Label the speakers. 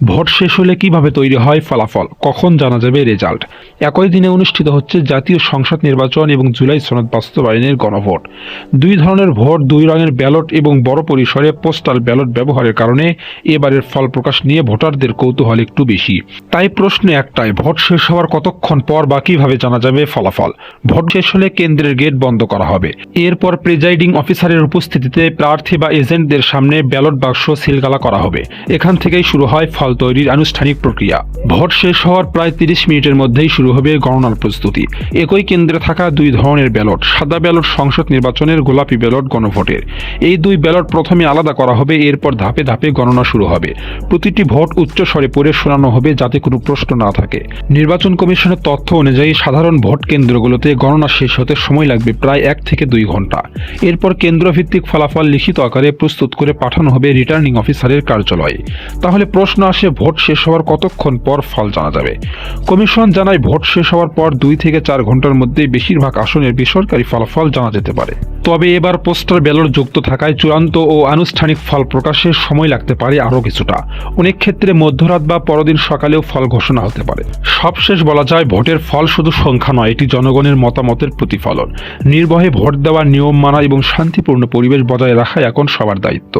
Speaker 1: Vote শেষ হলে কীভাবে তৈরি হয় ফলাফল? কখন জানা যাবে রেজাল্ট? একই দিনে অনুষ্ঠিত হচ্ছে জাতীয় সংসদ নির্বাচন এবং জুলাই সনদ বাস্তবায়নের গণভোট। দুই ধরনের ভোট, দুই রঙের ব্যালট এবং বড় পরিসরে পোস্টাল ব্যালট ব্যবহারের কারণে এবারের ফল প্রকাশ নিয়ে ভোটারদের কৌতূহল একটু বেশি। তাই প্রশ্ন একটাই, ভোট শেষ হওয়ার কতক্ষণ পর বা কীভাবে জানা যাবে ফলাফল? ভোট শেষ হলে কেন্দ্রের গেট বন্ধ করা হবে। এরপর প্রিজাইডিং অফিসারের উপস্থিতিতে প্রার্থী বা এজেন্টদের সামনে ব্যালট বাক্স সিলগালা করা হবে। এখান থেকেই শুরু হয় তৈরির আনুষ্ঠানিক প্রক্রিয়া। ভোট শেষ হওয়ার প্রায় তিরিশ মিনিটের মধ্যেই শুরু হবে গণনার প্রস্তুতি। একই কেন্দ্রে থাকা দুই ধরনের ব্যালট, সাদা ব্যালট সংসদ নির্বাচনের গোলাপি ব্যালট গণভোটের। এই দুই ব্যালট প্রথমে আলাদা করা হবে, এরপর ধাপে ধাপে গণনা শুরু হবে। প্রতিটি ভোট উচ্চ স্বরে পড়ে শোনানো হবে যাতে কোনো প্রশ্ন না থাকে। নির্বাচন কমিশনের তথ্য অনুযায়ী সাধারণ ভোট কেন্দ্রগুলোতে গণনা শেষ হতে সময় লাগবে প্রায় এক থেকে দুই ঘণ্টা। এরপর কেন্দ্রভিত্তিক ফলাফল লিখিত আকারে প্রস্তুত করে পাঠানো হবে রিটার্নিং অফিসারের কার্যালয়ে। তাহলে প্রশ্ন আসে ভোট শেষ হওয়ার কতক্ষণ পর ফল জানা যাবে? কমিশন জানায় ভোট শেষ হওয়ার পর দুই থেকে চার ঘণ্টার মধ্যে বেশিরভাগ আসনের বেসরকারি ফলাফল জানা যেতে পারে। তবে এবার পোস্টার ব্যালট যুক্ত থাকায় চূড়ান্ত ও আনুষ্ঠানিক ফল প্রকাশে সময় লাগতে পারে আরও কিছুটা। অনেক ক্ষেত্রে মধ্যরাত বা পরদিন সকালেও ফল ঘোষণা হতে পারে। সবশেষ বলা যায়, ভোটের ফল শুধু সংখ্যা নয়, এটি জনগণের মতামতের প্রতিফলন। নির্ভয়ে ভোট দেওয়ার নিয়ম মানা এবং শান্তিপূর্ণ পরিবেশ বজায় রাখা এখন সবার দায়িত্ব।